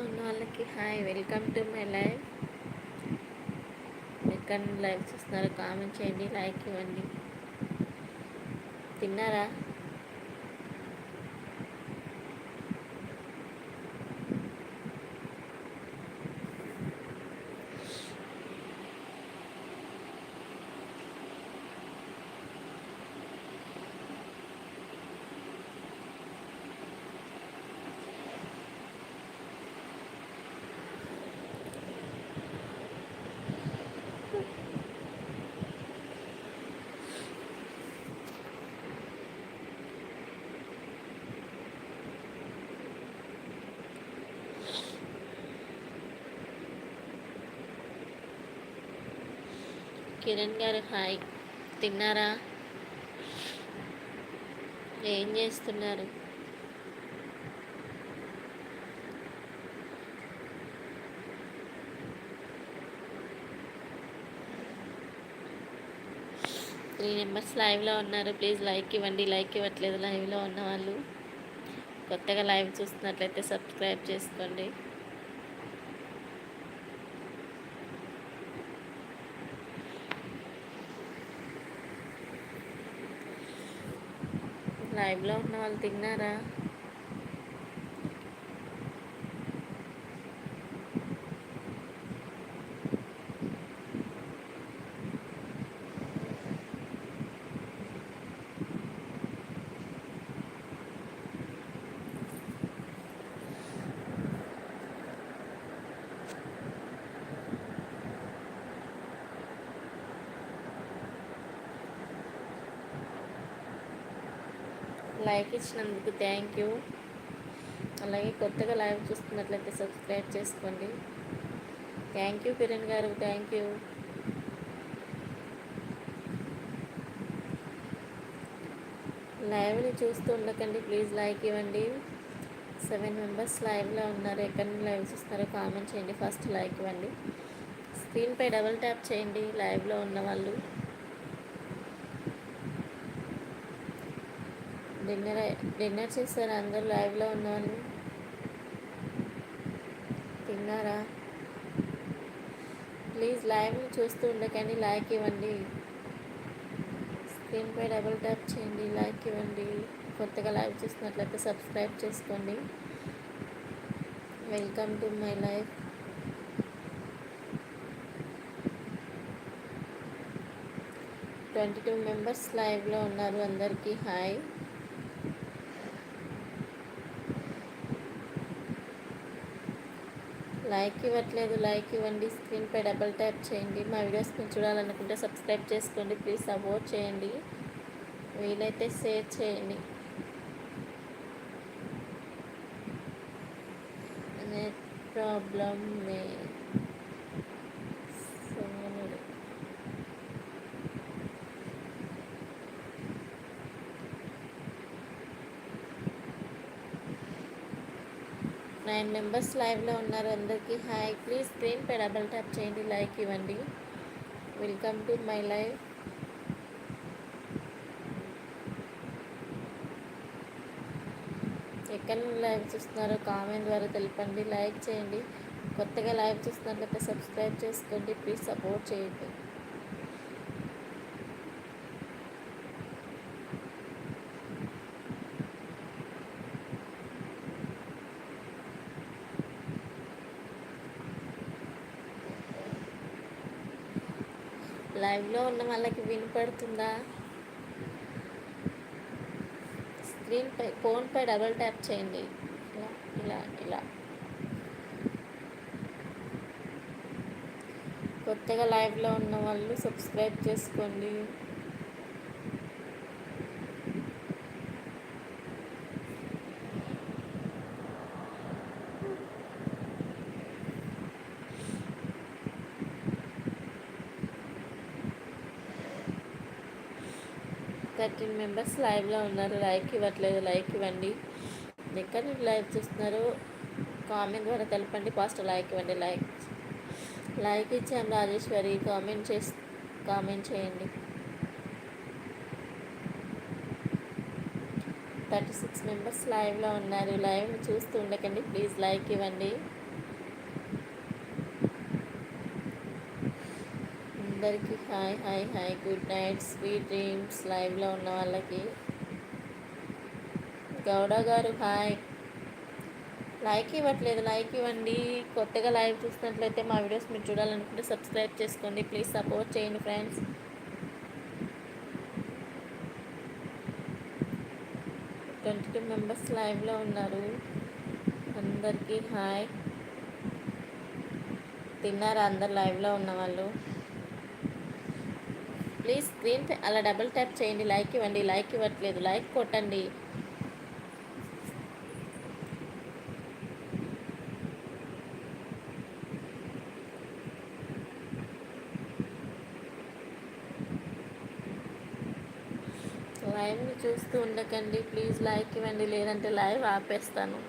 ఉన్న వాళ్ళకి hi welcome to my live. ఎక్కడ లైవ్ చూస్తున్నారో కామెంట్ చేయండి లైక్ ఇవ్వండి. తిన్నారా? కిరణ్ గారు హాయ్. తిన్నారా? ఏం చేస్తున్నారు? త్రీ మెంబర్స్ లైవ్లో ఉన్నారు. ప్లీజ్ లైక్ ఇవ్వండి. లైక్ ఇవ్వట్లేదు. లైవ్లో ఉన్న వాళ్ళు కొత్తగా లైవ్ చూస్తున్నట్లయితే సబ్స్క్రైబ్ చేసుకోండి. లైవ్లో ఉన్న వాళ్ళు తిన్నారా? లైక్ ఇచ్చినందుకు థ్యాంక్ యూ. అలాగే కొత్తగా లైవ్ చూస్తున్నట్లయితే సబ్స్క్రైబ్ చేసుకోండి. థ్యాంక్ యూ కిరణ్ గారు థ్యాంక్ యూ. లైవ్ని చూస్తూ ఉండకండి ప్లీజ్ లైక్ ఇవ్వండి. సెవెన్ మెంబర్స్ లైవ్లో ఉన్నారు ఎక్కడ నుండి లైవ్ చూస్తారో కామెంట్ చేయండి ఫస్ట్ లైక్ ఇవ్వండి. స్క్రీన్పై డబుల్ ట్యాప్ చేయండి లైవ్లో ఉన్న వాళ్ళు. డిన్నర్ డిన్నర్ చేశారా? అందరు లైవ్లో ఉన్నారు? తిన్నారా? ప్లీజ్ లైవ్ని చూస్తూ ఉండకండి లైక్ ఇవ్వండి. స్క్రీన్పై డబుల్ ట్యాప్ చేయండి లైక్ ఇవ్వండి. కొత్తగా లైవ్ చూస్తున్నట్లయితే సబ్స్క్రైబ్ చేసుకోండి. Welcome to my life. Twenty two members లైవ్లో ఉన్నారు అందరికీ. హాయ్. లైక్ ఇవ్వట్లేదు లైక్ ఇవ్వండి. స్క్రీన్పై డబల్ ట్యాప్ చేయండి. మా వీడియోస్ మీరు చూడాలనుకుంటే సబ్స్క్రైబ్ చేసుకోండి. ప్లీజ్ సపోర్ట్ చేయండి. వీలైతే షేర్ చేయండి. నెట్ ప్రాబ్లం మే నైన్ మెంబర్స్ లైవ్లో ఉన్నారు. అందరికీ హాయ్. ప్లీజ్ స్క్రీన్ పై డబల్ ట్యాప్ చేయండి. లైక్ ఇవ్వండి. Welcome to my live. ఎక్కడ నుండి లైవ్ చూస్తున్నారో కామెంట్ ద్వారా తెలపండి. లైక్ చేయండి. కొత్తగా లైవ్ చూస్తున్నట్లయితే సబ్స్క్రైబ్ చేసుకోండి. ప్లీజ్ సపోర్ట్ చేయండి. లైవ్లో ఉన్న వాళ్ళకి వినపడుతుందా? స్క్రీన్పై ఫోన్పై డబుల్ ట్యాప్ చేయండి. ఇలా ఇలా ఇలా. కొత్తగా లైవ్లో ఉన్న వాళ్ళు సబ్స్క్రైబ్ చేసుకోండి. థర్టీన్ మెంబర్స్ లైవ్లో ఉన్నారు. లైక్ ఇవ్వట్లేదు. లైక్ ఇవ్వండి. ఎక్కడ నుండి లైవ్ చూస్తున్నారు? కామెంట్ ద్వారా తెలపండి. ఫస్ట్ లైక్ ఇవ్వండి. లైక్ లైక్ ఇచ్చాం రాజేశ్వరి. కామెంట్ చేసి కామెంట్ చేయండి. థర్టీ సిక్స్ మెంబర్స్ లైవ్లో ఉన్నారు. లైవ్ చూస్తూ ఉండకండి. ప్లీజ్ లైక్ ఇవ్వండి. అందరికీ hi hi hi. Good night sweet dreams లైవ్లో ఉన్న వాళ్ళకి. గౌడ గారు హాయ్. లైక్ ఇవ్వట్లేదు. లైక్ ఇవ్వండి. కొత్తగా లైవ్ చూసినట్లయితే మా వీడియోస్ మీరు చూడాలనుకుంటే సబ్స్క్రైబ్ చేసుకోండి. ప్లీజ్ సపోర్ట్ చేయండి ఫ్రెండ్స్ ట్వంటీ టూ మెంబర్స్ లైవ్లో ఉన్నారు. అందరికీ హాయ్. తిన్నారా అందరు లైవ్లో ఉన్న వాళ్ళు ప్లీజ్ స్క్రీన్ అలా డబుల్ ట్యాప్ చేయండి. లైక్ ఇవ్వండి. లైక్ ఇవ్వట్లేదు. లైక్ కొట్టండి. లైవ్ని చూస్తూ ఉండకండి. ప్లీజ్ లైక్ ఇవ్వండి. లేదంటే లైవ్ ఆపేస్తాను.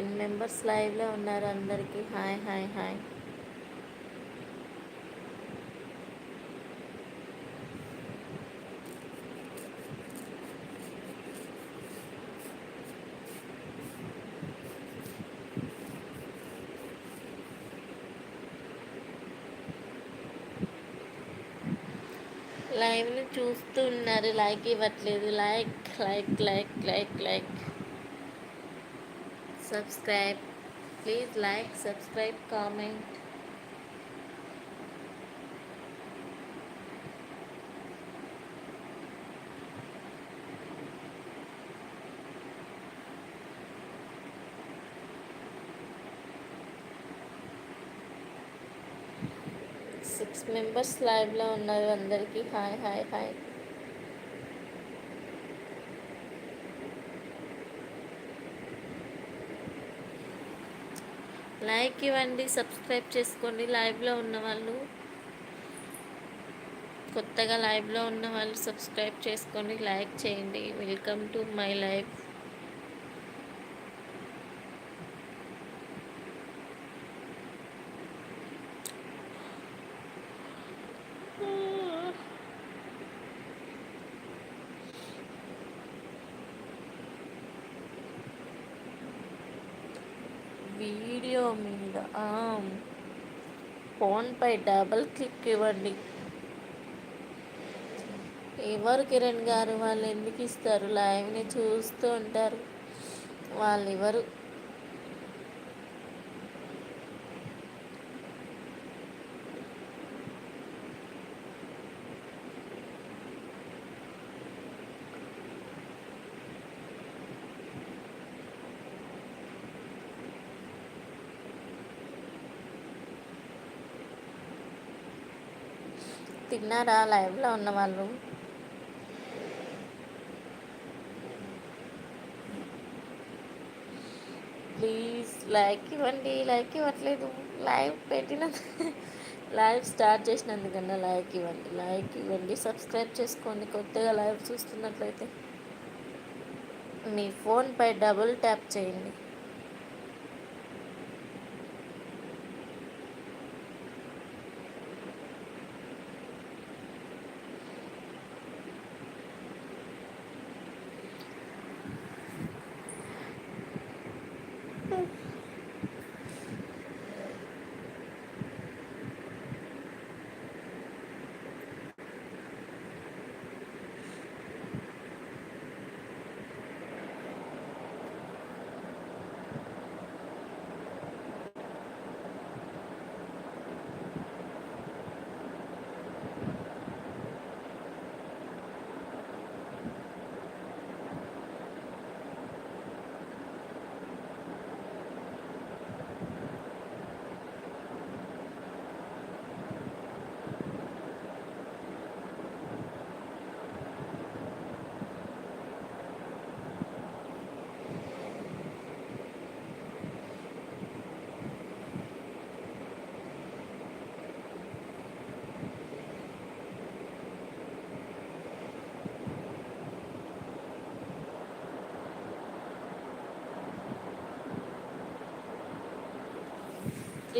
టెన్ మెంబర్స్ లైవ్లో ఉన్నారు అందరికీ. హాయ్ హాయ్ హాయ్ లైవ్ని చూస్తూ ఉన్నారు. లైక్ ఇవ్వట్లేదు. Like like like like like subscribe please like subscribe comment six members లైవ్లో ఉన్నారు అందరికీ. హాయ్ హాయ్ హాయ్ లైక్ ఇవ్వండి సబ్స్క్రైబ్ చేసుకోండి. లైవ్లో ఉన్న వాళ్ళు కొత్తగా లైవ్లో ఉన్న వాళ్ళు సబ్స్క్రైబ్ చేసుకోండి లైక్ చేయండి. Welcome to my life. Video మీద. ఫోన్పై డబల్ క్లిక్ ఇవ్వండి. ఎవరు కిరణ్ గారు? వాళ్ళు ఎందుకు ఇస్తారు? లైవ్ని చూస్తూ ఉంటారు. వాళ్ళు ఎవరు? తిన్నారా? లైవ్లో ఉన్న వాళ్ళు ప్లీజ్ లైక్ ఇవ్వండి. లైక్ ఇవ్వట్లేదు. లైవ్ పెట్టిన లైవ్ స్టార్ట్ చేసినందుకన్నా లైక్ ఇవ్వండి. లైక్ ఇవ్వండి. సబ్స్క్రైబ్ చేసుకోండి. కొత్తగా లైవ్ చూస్తున్నట్లయితే మీ ఫోన్పై డబుల్ ట్యాప్ చేయండి.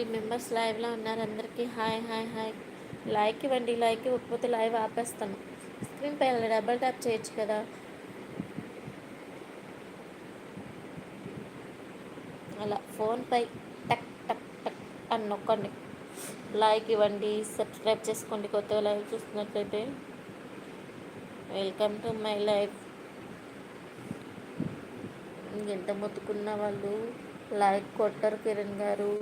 త్రీ మెంబర్స్ లైవ్లో ఉన్నారు. అందరికీ హాయ్ హాయ్ హాయ్. లైక్ ఇవ్వండి లైక్ ఇవ్వకపోతే లైవ్ ఆపేస్తాను. స్క్రీన్ పైన డబల్ ట్యాప్ చేయొచ్చు కదా. అలా ఫోన్పై టక్ టక్ టక్ అని నొక్కండి. లైక్ ఇవ్వండి సబ్స్క్రైబ్ చేసుకోండి. కొత్తగా లైవ్ చూస్తున్నట్లయితే. వెల్కమ్ టు మై లైఫ్ ఎంత మొత్తుకున్న వాళ్ళు? లైక్ కొట్టరు కిరణ్ గారు.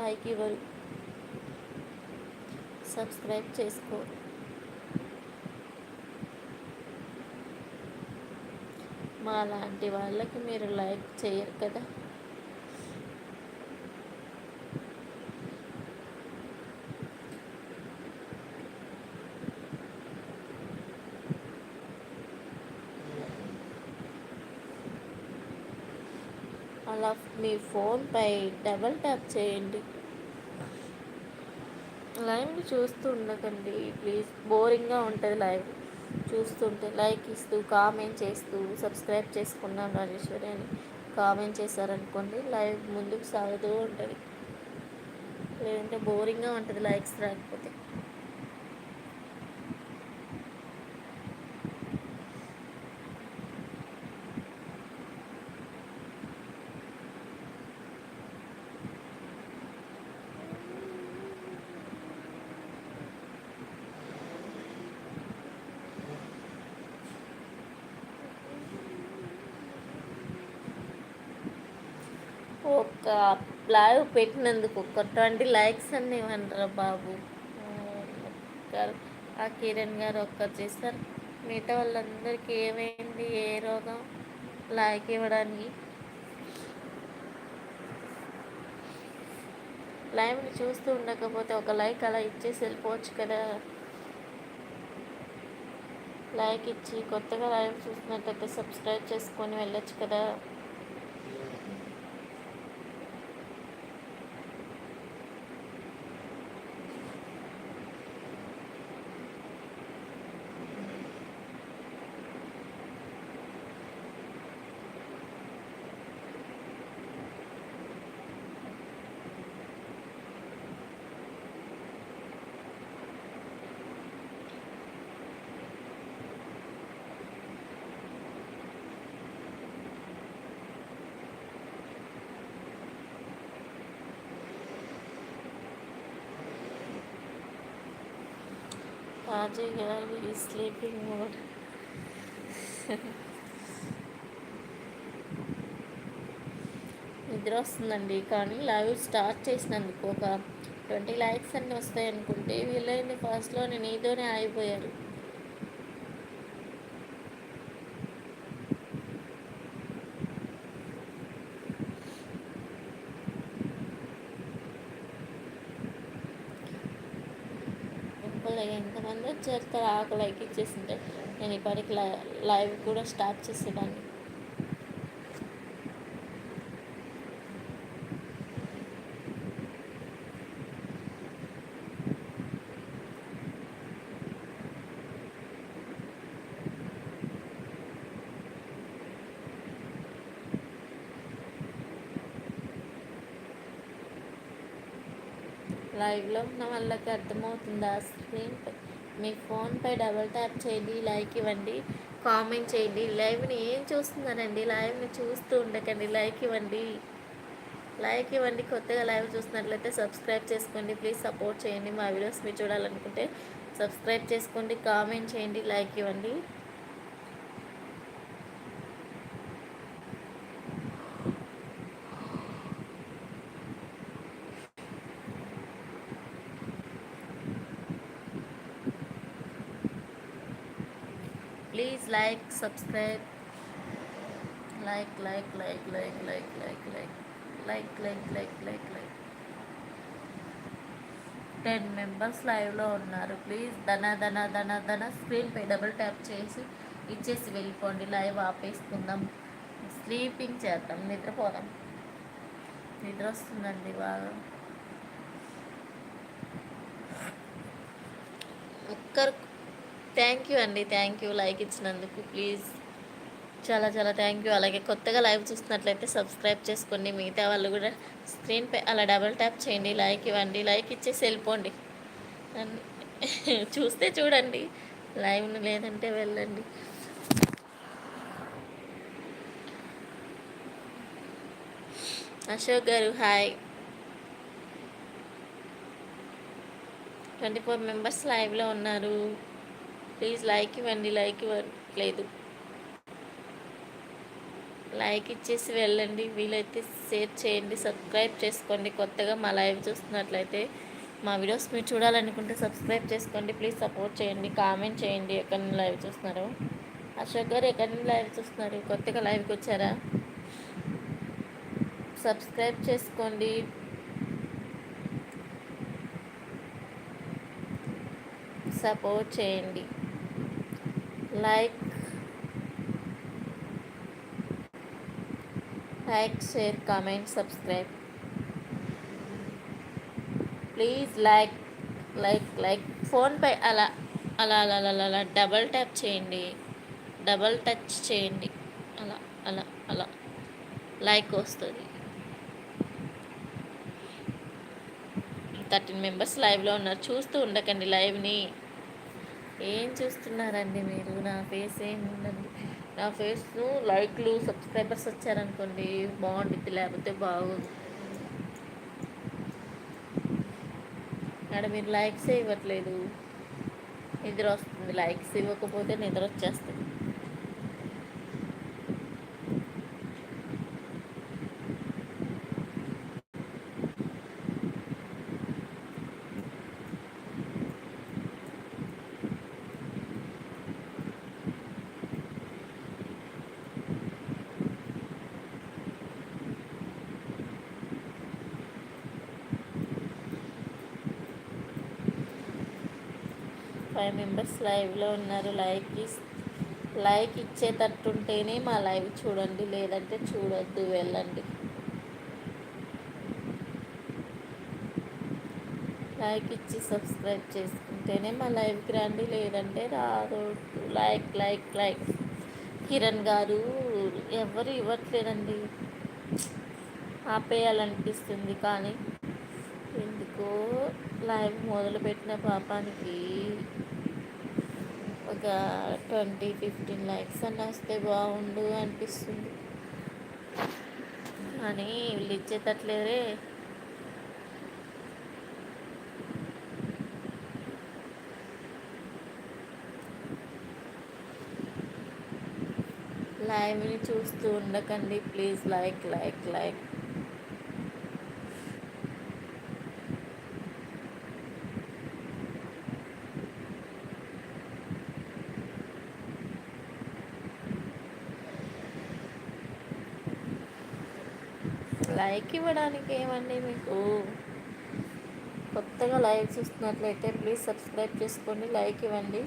లైక్ ఇవ్వరు. సబ్స్క్రైబ్ చేసుకో. మా లాంటి వాళ్ళకి మీరు లైక్ చేయరు కదా. అలా మీ ఫోన్పై డబల్ ట్యాప్ చేయండి. లైవ్ని చూస్తూ ఉండకండి. ప్లీజ్ బోరింగ్గా ఉంటుంది లైవ్. చూస్తుంటే లైక్ ఇస్తూ కామెంట్ చేస్తూ సబ్స్క్రైబ్ చేసుకున్నాం రాజేశ్వరి అని కామెంట్ చేశారనుకోండి లైవ్ ముందుకు సాగుతూ ఉంటుంది. లేదంటే బోరింగ్గా ఉంటుంది లైక్స్ రాకపోతే. ఒక లైవ్ పెట్టినందుకు ఒక ట్వంటీ లైక్స్ అని ఇవ్వండిరా బాబు. ఆ కిరణ్ గారు ఒక్కరు చేస్తారు మిగతా వాళ్ళందరికీ ఏమైంది? ఏ రోగం? లైక్ ఇవ్వడానికి. లైవ్ని చూస్తూ ఉండకపోతే ఒక లైక్ అలా ఇచ్చేసి వెళ్ళిపోవచ్చు కదా. లైక్ ఇచ్చి కొత్తగా లైవ్ చూసినట్టయితే సబ్స్క్రైబ్ చేసుకొని వెళ్ళొచ్చు కదా. రాజు గారు స్లీపింగ్ మోడ్ నిద్ర వస్తుందండి కానీ లైవ్ స్టార్ట్ చేసినందుకు ఒక ట్వంటీ లైక్స్ అన్నీ వస్తాయి అనుకుంటే వీళ్ళైంది ఫస్ట్లో నేను నీతోనే ఆగిపోయారు. ఎంతమంది ఆకు లైక్ ఇచ్చేసింటే నేను ఇప్పటికి లైవ్ కూడా స్టార్ట్ చేసేదాన్ని. లైవ్లో ఉన్న వాళ్ళకి అర్థమవుతుందా స్క్రీన్ మీ ఫోన్పై డబల్ ట్యాప్ చేయండి లైక్ ఇవ్వండి కామెంట్ చేయండి. లైవ్ని ఏం చూస్తున్నారండి? లైవ్ని చూస్తూ ఉండకండి. లైక్ ఇవ్వండి. లైక్ ఇవ్వండి. కొత్తగా లైవ్ చూస్తున్నట్లయితే సబ్స్క్రైబ్ చేసుకోండి. ప్లీజ్ సపోర్ట్ చేయండి. మా వీడియోస్ మీరు చూడాలనుకుంటే సబ్స్క్రైబ్ చేసుకోండి కామెంట్ చేయండి లైక్ ఇవ్వండి please like subscribe like like like like like like like like like like like like ten members లైవ్లో ఉన్నారు ప్లీజ్ ధన ధన ధన ధన స్క్రీన్పై డబుల్ ట్యాప్ చేసి ఇచ్చేసి వెళ్ళిపోండి లైవ్ ఆపేసుకుందాం స్లీపింగ్ చేద్దాం నిద్రపోదాం నిద్ర వస్తుందండి బాగా ఒక్కరు థ్యాంక్ యూ అండి థ్యాంక్ యూ లైక్ ఇచ్చినందుకు. ప్లీజ్. చాలా చాలా థ్యాంక్ యూ. అలాగే కొత్తగా లైవ్ చూస్తున్నట్లయితే సబ్స్క్రైబ్ చేసుకోండి. మిగతా వాళ్ళు కూడా స్క్రీన్పై అలా డబల్ ట్యాప్ చేయండి లైక్ ఇవ్వండి లైక్ ఇచ్చేసి వెళ్ళిపోండి. చూస్తే చూడండి. లైవ్ను లేదంటే వెళ్ళండి. Ashok garu hi. Twenty four members లైవ్లో ఉన్నారు. ప్లీజ్ లైక్ ఇవ్వండి లైక్ ఇవ్వట్లేదు లైక్ ఇచ్చేసి వెళ్ళండి వీలైతే షేర్ చేయండి సబ్స్క్రైబ్ చేసుకోండి. కొత్తగా మా లైవ్ చూస్తున్నట్లయితే మా వీడియోస్ మీరు చూడాలనుకుంటే సబ్స్క్రైబ్ చేసుకోండి ప్లీజ్ సపోర్ట్ చేయండి కామెంట్ చేయండి. ఎక్కడి నుండి లైవ్ చూస్తున్నారు? అశోక్ గారు ఎక్కడి నుండి లైవ్ చూస్తున్నారు? కొత్తగా లైవ్కి వచ్చారా? సబ్స్క్రైబ్ చేసుకోండి. సపోర్ట్ చేయండి. Like like share comment subscribe. Please like like like. ఫోన్పై అలా అలా అలా అలా అలా. డబల్ ట్యాప్ చేయండి. డబల్ టచ్ చేయండి. అలా అలా అలా. లైక్ వస్తుంది. థర్టీన్ మెంబర్స్ లైవ్లో ఉన్నారు. చూస్తూ ఉండకండి లైవ్ని. ఏం చూస్తున్నారండి మీరు? నా ఫేస్ ఏం ఉందండి నా ఫేస్ లైక్లు సబ్స్క్రైబర్స్ వచ్చారనుకోండి బాగుంటుంది లేకపోతే బాగోదు. అక్కడ మీరు లైక్స్ ఇవ్వట్లేదు. నిద్ర వస్తుంది. లైక్స్ ఇవ్వకపోతే నిద్ర వచ్చేస్తుంది. ఫైవ్ మెంబర్స్ లైవ్లో ఉన్నారు. లైక్ లైక్ ఇచ్చేటట్టుంటేనే మా లైవ్ చూడండి. లేదంటే చూడొద్దు వెళ్ళండి. లైక్ ఇచ్చి సబ్స్క్రైబ్ చేసుకుంటేనే మా లైవ్కి రండి. లేదంటే రాదు. Like like like. కిరణ్ గారు ఎవరు ఇవ్వట్లేదండి. ఆపేయాలనిపిస్తుంది కానీ ఎందుకో లైవ్ మొదలుపెట్టిన పాపానికి ఒక ట్వంటీ ఫిఫ్టీన్ లైక్స్ అన్న వస్తే బాగుండు అనిపిస్తుంది. కానీ వీళ్ళు ఇచ్చేటట్లేదే లైవ్ని చూస్తూ ఉండకండి. Please like like like. Like ఇవ్వడానికి ఏమండి మీకు? కొత్తగా లైవ్ చూస్తున్నట్లయితే ప్లీజ్ సబ్స్క్రైబ్ చేసుకోండి లైక్ ఇవ్వండి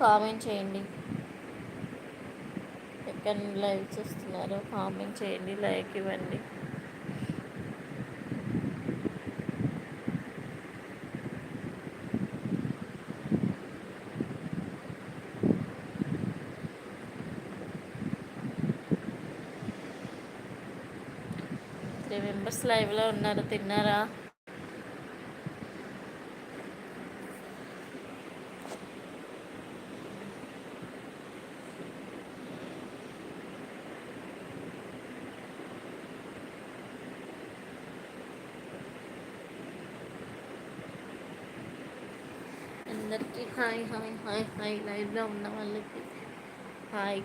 కామెంట్ చేయండి. ఎక్కడ నుండి లైవ్ చూస్తున్నారో కామెంట్ చేయండి లైక్ ఇవ్వండి. త్రీ లైవ్లో ఉన్నారు. తిన్నారా? అందరికీ హాయ్ హాయ్ హాయ్ హాయ్. లైవ్లో ఉన్న వాళ్ళకి హాయ్.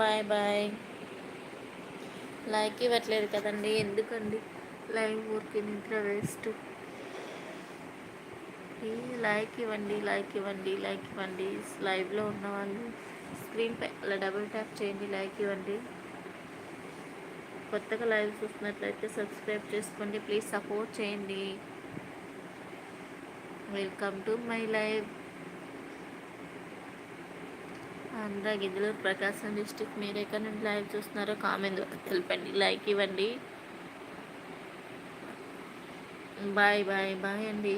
బాయ్ బాయ్ లైక్ ఇవ్వట్లేదు కదండి ఎందుకండి? లైవ్ ఊరికి నిద్ర వేస్ట్. లైక్ ఇవ్వండి లైక్ ఇవ్వండి లైక్ ఇవ్వండి. లైవ్లో ఉన్న వాళ్ళు అలా డబుల్ ట్యాప్ చేయండి లైక్ ఇవ్వండి. కొత్తగా లైవ్ చూస్తున్నట్లయితే సబ్స్క్రైబ్ చేసుకోండి ప్లీజ్ సపోర్ట్ చేయండి. Welcome to my live Andhra Giddalur Prakasam district మీరు ఎక్కడ నుండి లైవ్ చూస్తున్నారో కామెంట్ ద్వారా తెలపండి. లైక్ ఇవ్వండి. బాయ్ బాయ్ బాయ్ అండి.